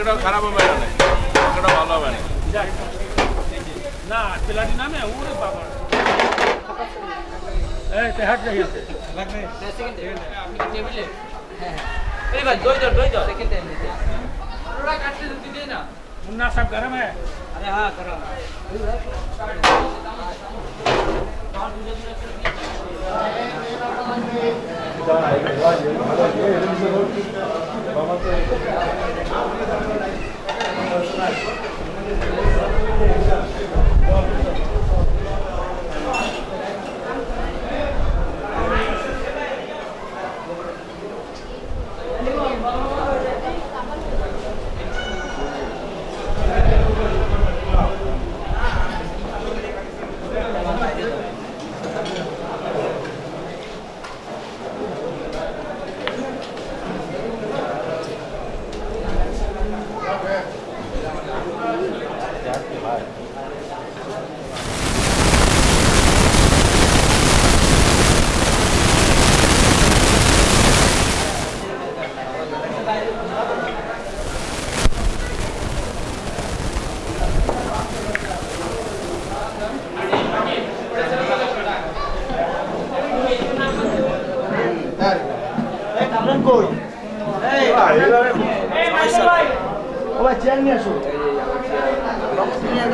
না আমাকে এটাও খারাপ হবে না আমাকে এটাও ভালো হবে না না পেলাটি নামে ওরে বাবা এই তে হাট যাই আছে मुन्ना साहब गरम है अरे हाँ गरम Thank you.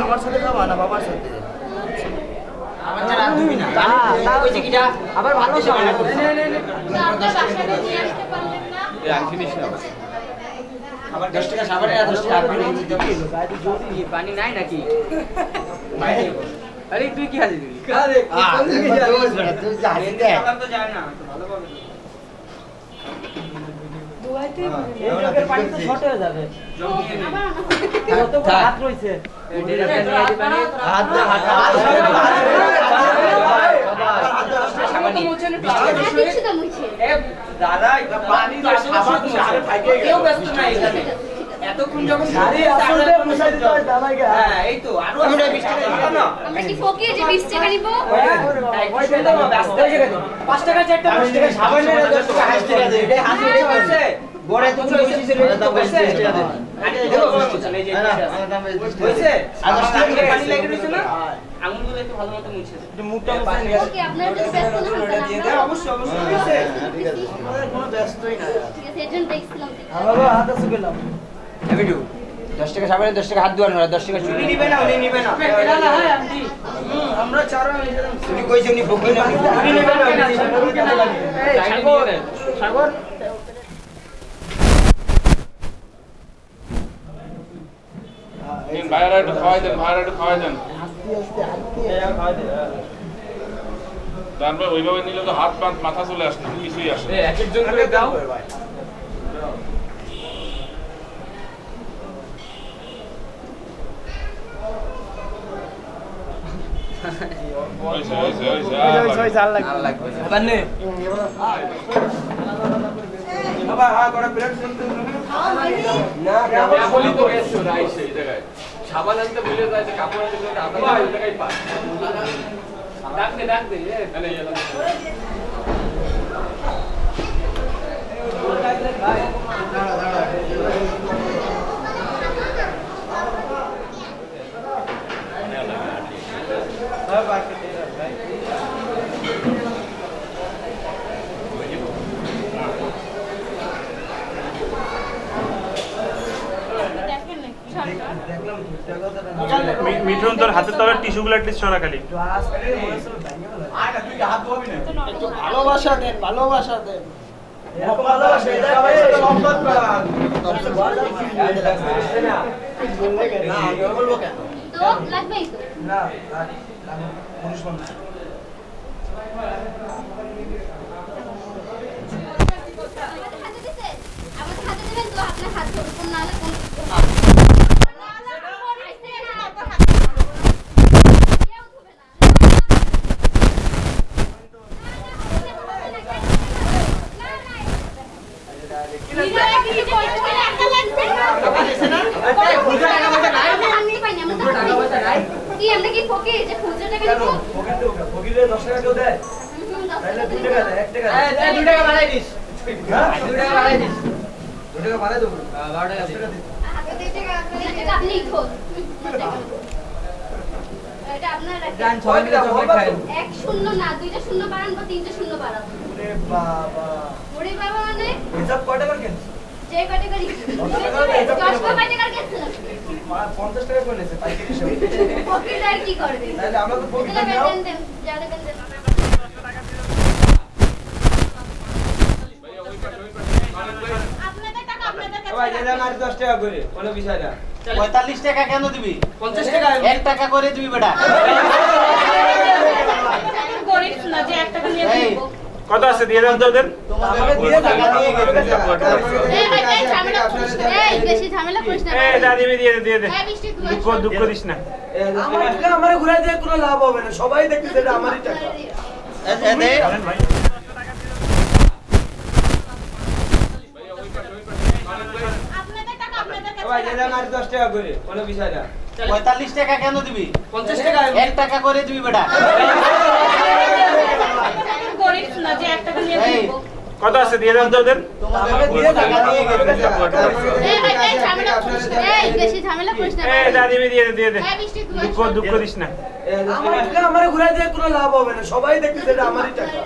আমার সাথে খাওয়া না বাবার সাথে আবার ভালো খাওয়া আপনার বাসাটা নিয়ে আসতে পারলেন না আবার দশ টাকা সাবারে দশ টাকা পানি নাই নাকি আরে তুই কি হাজি হয়ে দাদা পানি কেউ ব্যস্ত নাই এখানে এতক্ষণ যখন হ্যাঁ এই তো আরও আমরা বিশ টাকা না আমরা কি ফকির যে 20 টাকা নিব পাঁচ টাকা চারটা পাঁচ টাকা সাবান নিয়ে দশ টাকা হাঁস টাকা দেবে এটা হাঁস এটাই হয়েছে বড়ে তুমি বসে ছিল তো বসে হয়েছে আর দশ টাকা করে পানি লেগে রয়েছে না আঙুলগুলো একটু ভালো মতো মুছে দে মুখটা মুছে ওকে আপনারা যদি ব্যস্ত না তাহলে দিয়ে দাও অবশ্যই অবশ্যই হয়েছে কোনো ব্যস্তই না ঠিক আছে এর জন্য দশ টাকা সাবানে দশ টাকা হাত ধোয়ানো আর দশ টাকা উনি নিবে না উনি নিবে না। আমরা চারো উনি কইছে উনি ভোগ না উনি নিবে না উনি সাগর সাগর। দিন একটু খাওয়াই দেন ভাইয়ারা একটু খাওয়াই দেন। তারপর ওইভাবে নিলে তো হাত পা মাথা চলে আসতো কিছুই আসে এক একজন করে দাও। সাবান ডাক দে তাহলে এলা দেখেন নাকি সরকার মিঠুন তোর হাতের তলে টিস্যুগুলো একটু সরা খালি। ভালোবাসা দেন ভালোবাসা দেন। না না আমাদের হাতে দিবেন তো আপনার হাত কোন কেউ ধুবে কি আমরা কি ফকির যে খুঁজে টাকা কেন? দিব ফকির তো ফকিরে দশ টাকা কেউ দেয়? তাহলে দুই টাকা দেয় এক টাকা দেয়। এই দুই টাকা বাড়াই দিস। হ্যাঁ? দুই টাকা বাড়াই দিস। ওটাকে বানাই দেবো। বারো টাকা দিন। হাতে দিয়ে টাকা আপনার এটা আপনি খোল এটা আপনার মিলে চকলেট খাই। এক শূন্য না দুইটা শূন্য বাড়ান বা তিনটা শূন্য বাড়ান। ওরে বাবা। ওরে বাবা মানে হিসাব কয় টাকার কিনছে পঞ্চাশ টাকা করে নিয়েছে পাইকারি কি করবে তাহলে আমরা তো পঁয়তাল্লিশ টাকা কেন দিবি পঞ্চাশ টাকা এক টাকা করে দিবি বেটা কত আছে? দিয়ে দেন তো আমাকে দিয়ে দা দিবি দিয়ে দে দিয়ে দে বৃষ্টি তুই দুঃখ দুঃখ দিস না। আমার দিয়ে কোনো লাভ হবে না। সবাই দেখতেছে এটা আমারই টাকা। পঁয়তাল্লিশ টাকা কেন দিবি? পঞ্চাশ টাকা। এক টাকা করে দিবি বেটা গরিব না যে এক টাকা নিয়ে এই, দিব কত আছে দিয়ে দেন তো ওদের। দুঃখ দুঃখ দিস না। আমার ঘুরে দিয়ে কোনো লাভ হবে না। সবাই দেখতেছে এটা আমারই টাকা।